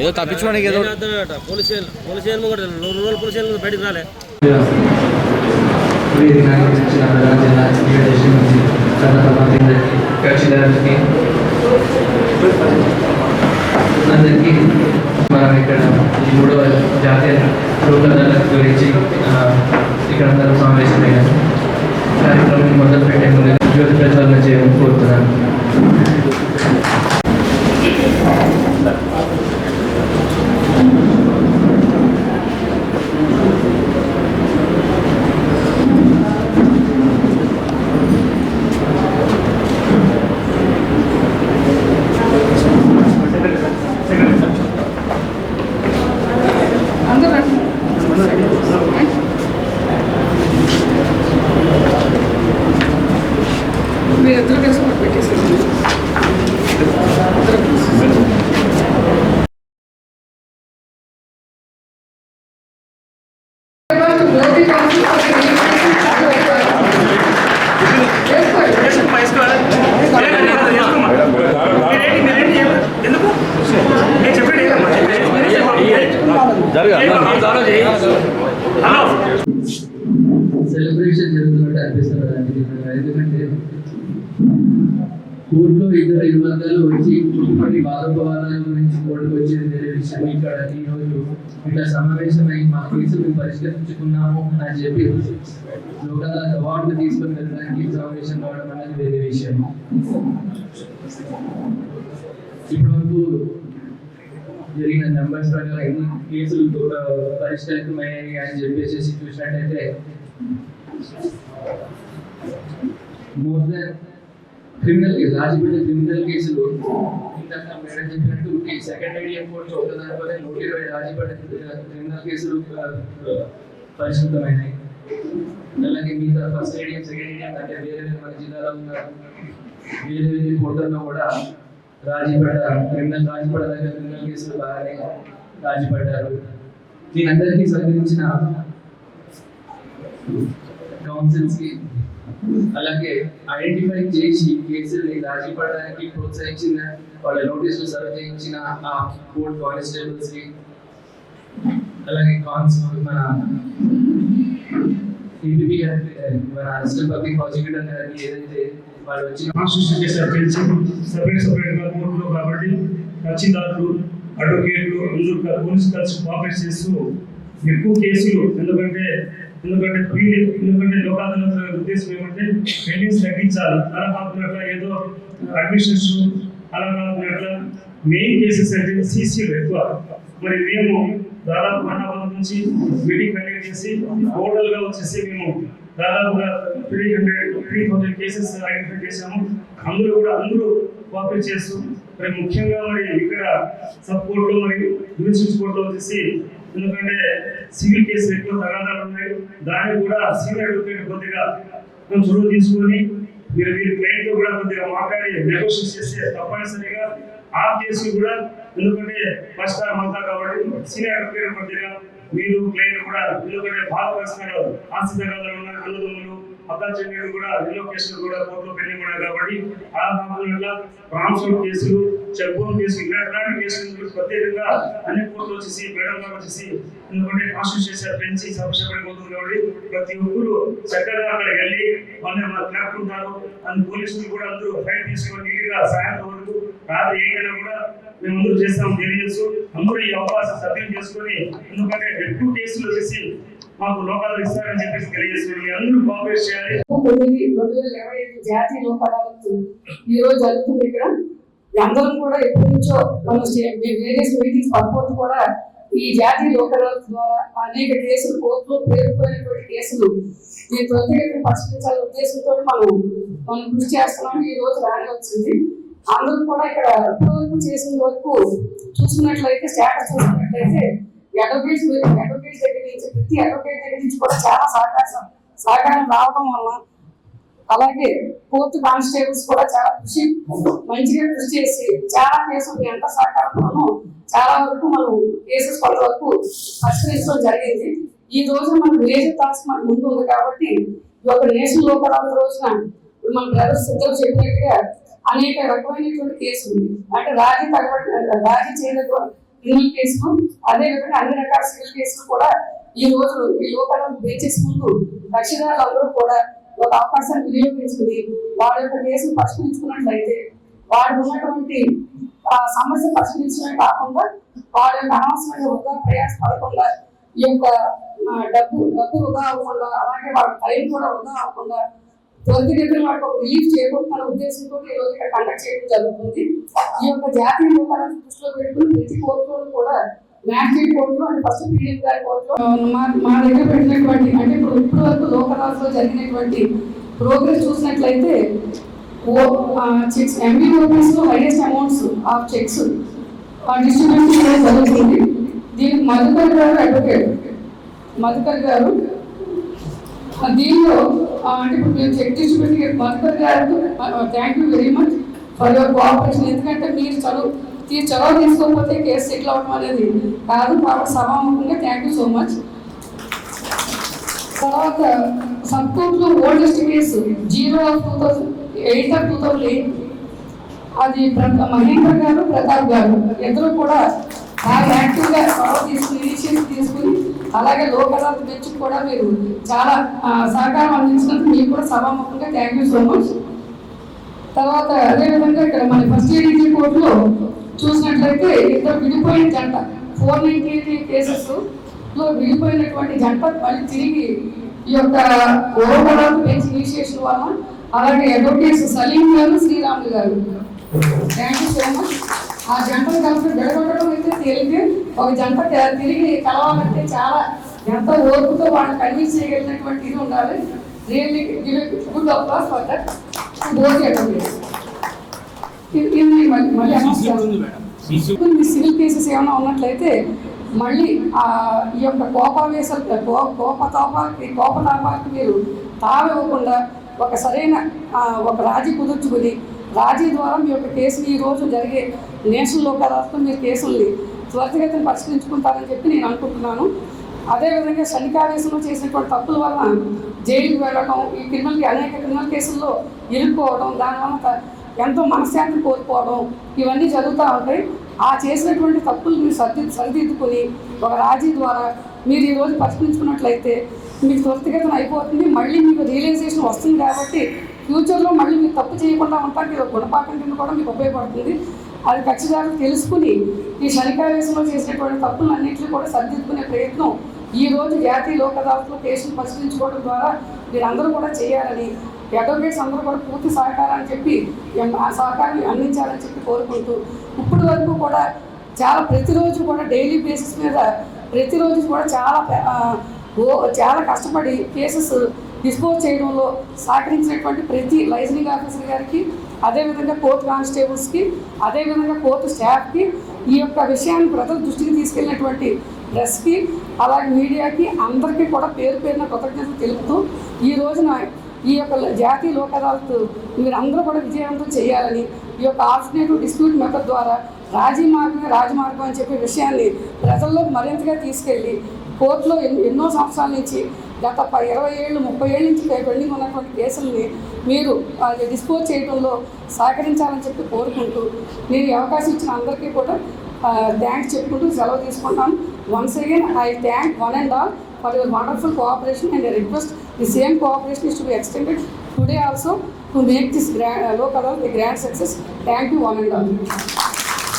ఏదో తప్పించుకోవడానికి ఏదో పోలీస్ పోలీస్ రెండు రోజులు పోలీస్ బయటకు రాలే. అందరికీ మనం ఇక్కడ ఈ మూడవ జాతీయ లోక్ అదాలత్ గురించి ఇక్కడ అందరూ సమావేశమైన కార్యక్రమం మొదలు పెట్టే ముందు జ్యోతి ప్రచారణ చేయమని కోరుతున్నాను. మీరు ఇద్దరు కోర్టులో ఇద్దరు ఐదు ఇరువర్గాలు వచ్చి కొన్ని వాదోపవాదాల గురించి కోర్టుకు వచ్చేది వేరే విషయం ఇక్కడ ఈరోజు ఇట్లా సమావేశమై మా కేసులు పరిష్కరించుకున్నాము అని చెప్పి లోకాల అవార్డు తీసుకొని వెళ్ళడానికి సమావేశం కావడం అనేది వేరే విషయం. ఇప్పటివరకు జరిగిన నెంబర్స్ ప్రకారం ఎన్ని కేసులు పరిష్కరితమయ్యాయి అని చెప్పేసి చూసినట్టయితే more than criminal case Rajapeta criminal కేసులు ఇందాక మేడం చెప్పినట్టు ఈ సెకండ్ ఐడియా కోర్టు ఒక దానిపై నూట ఇరవై రాజపేట క్రిమినల్ కేసులు ఆ, పరిష్కృతమైనాయి అలాగే మిగతా ఫస్ట్ ఐడియం సెకండ్ ఐడియం అంటే వేరే వేరే మన జిల్లాలో ఉన్న వేరే వేరే కోర్టుల్లో కూడా రాజీపడ్డ క్రిమినల్ రాజీపడ్డ దగ్గర క్రిమినల్ కేసులు బాగానే రాజీపడ్డారు దీనందరికీ సహకరించిన కౌన్సిల్స్కి అలాగే ఐడెంటిఫై చేసి కేసుల్ని రాజీ పడడానికి ప్రోత్సహించిన వాళ్ళ నోటీసులు సర్వ్ చేయించిన ఆ కోర్ట్ కానిస్టేబుల్స్కి అలాగే కాన్స్ మన టీపీపీ గారికి మన అసిస్టెంట్ పబ్లిక్ ప్రాసిక్యూటర్ గారికి ఏదైతే వాళ్ళు వచ్చి కాన్స్టిట్యూషన్ చేశారు తెలిసి సపరేట్ సపరేట్గా కోర్టులో కాబట్టి కక్షిదారులు అడ్వకేట్లు అందరూ క- పోలీసు కలిసి కోఆపరేట్ చేస్తూ ఎక్కువ కేసులు ఎందుకంటే ఎందుకంటే ప్రీ- ఎందుకంటే లోక్ ఉద్దేశం ఏమంటే పెండింగ్స్ తగ్గించాలి అలా కాకుండా ఏదో అడ్మిషన్స్ అలా కాకుండా మెయిన్ కేసెస్ అయితే సీసీలు ఎక్కువ. మరి మేము దాదాపు వన్ నుంచి మీటింగ్ కండక్ట్ చేసి టోటల్గా వచ్చేసి మేము దాదాపుగా three hundred three thousand cases identify చేశాము. అందరూ కూడా అందరూ కోఆపరేట్ చేస్తూ మరి ముఖ్యంగా మరి ఇక్కడ సబ్ కోర్టులో మరి యూనివర్సిటీ కోర్టులో వచ్చేసి ఎందుకంటే సివిల్ కేసులు ఎక్కువ తగాదాలు ఉన్నాయి. దానికి కూడా సీనియర్ అడ్వకేట్ కొద్దిగా కొంచెం చొరవ తీసుకొని మీరు మీరు క్లయింట్తో కూడా కొద్దిగా మాట్లాడి నెగోషియేట్ చేస్తే తప్పనిసరిగా ఆ కేసు కూడా ఎందుకంటే ఫస్ట్ టైం అంతా కాబట్టి సీనియర్ అడ్వకేట్ కొద్దిగా మీరు క్లయింట్ కూడా ఎందుకంటే భారతదేశంలో ఆస్తి తగాదాలు ఉన్నాయి అన్నదమ్ములు అత్త చెల్లెలు కూడా రిలోకేషన్ కూడా కోర్టులో పెళ్ళి కూడా కాబట్టి ఆ కాకుండా ట్రాన్స్ఫర్ కేసులు చెక్బోన్ కేసులు ఇలాంటి కేసులు ప్రత్యేకంగా అన్ని కోర్టులు వచ్చేసి మేడం గారు వచ్చేసి ఎందుకంటే కాన్స్టిట్యూషన్ పెంచి సమస్యపడిపోతుంది కాబట్టి ప్రతి ఒక్కరు చక్కగా అక్కడ వెళ్ళి మన క్లర్క్ ఉంటారు అండ్ పోలీసులు కూడా అందరూ ఫైల్ తీసుకొని నీట్గా సాయంత్రం వరకు రాత్రి ఏదైనా కూడా మేము అందరూ చేస్తాం తెలియజేస్తూ అందరూ ఈ అవకాశం సద్వినియోగం చేసుకొని ఎందుకంటే ఎక్కువ కేసులు వచ్చేసి మాకు లోకాలు ఇస్తారని చెప్పేసి తెలియజేస్తున్నాం మీరు అందరూ కోఆపరేట్ చేయాలి. తొమ్మిది రెండు వేల ఇరవై ఐదు జాతీయ లోక్ ఈ రోజు జరుగుతుంది ఇక్కడ. అందరం కూడా ఎప్పటి నుంచో మనం వేరియస్ మీటింగ్స్ పర్పోర్ట్ కూడా ఈ జాతీయ లోక్ ద్వారా అనేక కేసులు కోర్టులో పేరుకుపోయినటువంటి కేసులు దీని త్వరితగతిన పరిష్కరించాలనే ఉద్దేశంతో మనం మనం కృషి చేస్తున్నాం ఈ రోజు రాని వచ్చింది. అందరూ కూడా ఇక్కడ ఇప్పటివరకు చేసిన వరకు చూసుకున్నట్లయితే స్టేటస్ చూసుకున్నట్లయితే అడ్వకేట్స్ అడ్వకేట్స్ దగ్గర నుంచి ప్రతి అడ్వకేట్ దగ్గర నుంచి కూడా చాలా సహకారం సహకారం రావడం వల్ల అలాగే కోర్టు కానిస్టేబుల్స్ కూడా చాలా కృషి మంచిగా కృషి చేసి చాలా కేసులు ఎంత సహకారంతోనూ చాలా వరకు మనం కేసెస్ కొంతవరకు పరిష్కరించడం జరిగింది. ఈ రోజు మన మేజర్ టాస్క్ మన ముందు ఉంది కాబట్టి ఈ యొక్క నేషనల్ లోపల రోజున ఇప్పుడు మన బ్రదర్స్ ఇద్దరు చెప్పినట్టుగా అనేక రకమైనటువంటి కేసులు అంటే రాజీ తగ్గబడి రాజీ చేయలేదు క్రిమినల్ కేసులు అదే విధంగా అన్ని రకాల సివిల్ కేసులు కూడా ఈ రోజు ఈ లోకల్ బేచెస్ ముందు కక్షిదారులందరూ కూడా ఒక అవకాశాన్ని వినియోగించుకుని వారి యొక్క కేసును పరిష్కరించుకున్నట్లయితే వారు ఉన్నటువంటి ఆ సమస్య పరిష్కరించడమే కాకుండా వారి యొక్క అనవసరమైన వృధా ప్రయాసపడకుండా ఈ యొక్క డబ్బు డబ్బు వృధా అవ్వకుండా అలాగే వాళ్ళ టైం కూడా వృధా అవ్వకుండా త్వరితగతిన వాళ్ళకి ఒక రిలీఫ్ చేయబోతున్న ఉద్దేశంతో ఈ రోజు ఇక్కడ కండక్ట్ చేయడం జరుగుతుంది. ఈ యొక్క జాతీయ లోకాలను దృష్టిలో పెట్టుకుని ప్రతి కోర్టులో కూడా మ్యాగ్జిన్ కోర్టులో అంటే ఫస్ట్ పీడిఎం గారి కోర్టులో మా మా దగ్గర పెట్టినటువంటి అంటే ఇప్పుడు ఇప్పుడు వరకు లోకరాజులో జరిగినటువంటి ప్రోగ్రెస్ చూసినట్లయితే ఓ చెక్స్ ఎంబీ లో highest amounts of cheques distribution జరుగుతుంది దీనికి మధుకర్ గారు అడ్వకేట్ మధుకర్ గారు దీనిలో అంటే ఇప్పుడు మేము cheque distribute Madhukar garu thank you very much for your cooperation ఎందుకంటే మీరు చదువు తీ చొరవ తీసుకోకపోతే కేసు సెటిల్ అవ్వడం అనేది కాదు. కాబట్టి సభాముఖంగా థ్యాంక్ యూ సో మచ్ తర్వాత సబ్ కోర్టులో oldest case zero of two thousand eight of two thousand eight అది ప్ర- మహేంద్ర గారు ప్రతాప్ గారు ఇద్దరు కూడా బాగా యాక్టివ్గా చొరవ తీసుకుని తీసుకుని అలాగే లోక్ తెచ్చి కూడా మీరు చాలా సహకారం అందించినందుకు మీకు కూడా సభాముఖంగా థ్యాంక్ యూ సో మచ్ తర్వాత అదేవిధంగా ఇక్కడ మన ఫస్ట్ ఏడీజీ కోర్టులో చూసినట్లయితే ఇద్దరు విడిపోయిన జంట ఫోర్ నైన్టీ ఎయిట్ కేసెస్లో విడిపోయినటువంటి జంట మళ్ళీ తిరిగి ఈ యొక్క ఓవరాల్ పెంచి ఇనిషియేషన్ వల్ల అలాగే అడ్వకేట్స్ సలీం గారు శ్రీరాములు గారు. థ్యాంక్ యూ సో మచ్ ఆ జంటను కలిపి విడగొట్టడం అయితే తేలికే ఒక జంట తిరిగి కలవాలంటే చాలా ఎంత ఓర్పుతో వాళ్ళని కన్విన్స్ చేయగలిగినటువంటి ఇది ఉండాలి. Really good applause for that. ఇది మళ్ళీ సివిల్ కేసెస్ ఏమైనా ఉన్నట్లయితే మళ్ళీ ఆ ఈ యొక్క కోపావేశ కోపతాపాలకి కోపతాపాలకి మీరు తావివ్వకుండా ఒక సరైన ఒక రాజీ కుదుర్చుకుని రాజీ ద్వారా మీ యొక్క కేసుని ఈ రోజు జరిగే నేషనల్ కదా మీరు కేసుల్ని త్వరితగతిని పరిష్కరించుకుంటారని చెప్పి నేను అనుకుంటున్నాను. అదేవిధంగా శనికావేశంలో చేసినటువంటి తప్పుల వలన జైలుకి వెళ్ళడం ఈ క్రిమినల్ అనేక క్రిమినల్ కేసుల్లో ఇరుక్కోవడం దానివల్ల ఎంతో మనశ్శాంతి కోల్పోవడం ఇవన్నీ జరుగుతూ ఉంటాయి. ఆ చేసినటువంటి తప్పులు మీరు సర్ది సరిదిద్దుకొని ఒక రాజీ ద్వారా మీరు ఈరోజు పరిష్కరించుకున్నట్లయితే మీకు త్వరితగతిన అయిపోతుంది. మళ్ళీ మీకు రియలైజేషన్ వస్తుంది కాబట్టి ఫ్యూచర్లో మళ్ళీ మీరు తప్పు చేయకుండా ఉంటానికి మీరు గుణపాఠం కింద కూడా మీకు ఉపయోగపడుతుంది. అది ఖచ్చితంగా తెలుసుకుని ఈ శనికావేశంలో చేసినటువంటి తప్పులు అన్నింటినీ కూడా సరిదిద్దుకునే ప్రయత్నం ఈ రోజు జాతీయ లోక్ అదాలత్లో కేసులు పరిశీలించుకోవడం ద్వారా మీరందరూ కూడా చేయాలని అడ్వకేట్స్ అందరూ కూడా పూర్తి సహకారాన్ని చెప్పి ఆ సహకారాన్ని అందించాలని చెప్పి కోరుకుంటూ ఇప్పటి వరకు కూడా చాలా ప్రతిరోజు కూడా డైలీ బేసిస్ మీద ప్రతిరోజు కూడా చాలా ఓ చాలా కష్టపడి కేసెస్ డిస్పోజ్ చేయడంలో సహకరించినటువంటి ప్రతి లైజనింగ్ ఆఫీసర్ గారికి అదేవిధంగా కోర్టు కానిస్టేబుల్స్కి అదేవిధంగా కోర్టు స్టాఫ్కి ఈ యొక్క విషయాన్ని ప్రజల దృష్టికి తీసుకెళ్ళినటువంటి ప్రెస్కి అలాగే మీడియాకి అందరికీ కూడా పేరు పేరున కృతజ్ఞతలు తెలుపుతూ ఈ రోజున ఈ యొక్క జాతీయ లోక్ అదాలత్ మీరందరూ కూడా విజయవంతం చేయాలని ఈ యొక్క ఆల్టర్నేటివ్ డిస్ప్యూట్ మెథడ్ ద్వారా రాజీ మార్గమే రాజమార్గం అని చెప్పే విషయాన్ని ప్రజల్లోకి మరింతగా తీసుకెళ్ళి కోర్టులో ఎన్నో సంవత్సరాల నుంచి గత ప- ఇరవై ఏళ్ళు ముప్పై ఏళ్ళ నుంచి పెండింగ్ ఉన్నటువంటి కేసుల్ని మీరు అది డిస్పోజ్ చేయడంలో సహకరించాలని చెప్పి కోరుకుంటూ నేను అవకాశం ఇచ్చిన అందరికీ కూడా థ్యాంక్స్ చెప్పుకుంటూ సెలవు తీసుకుంటాను. Once again I thank one and all for your wonderful cooperation and request the same cooperation is to be extended today also to make this gram local the grand success thank you one and all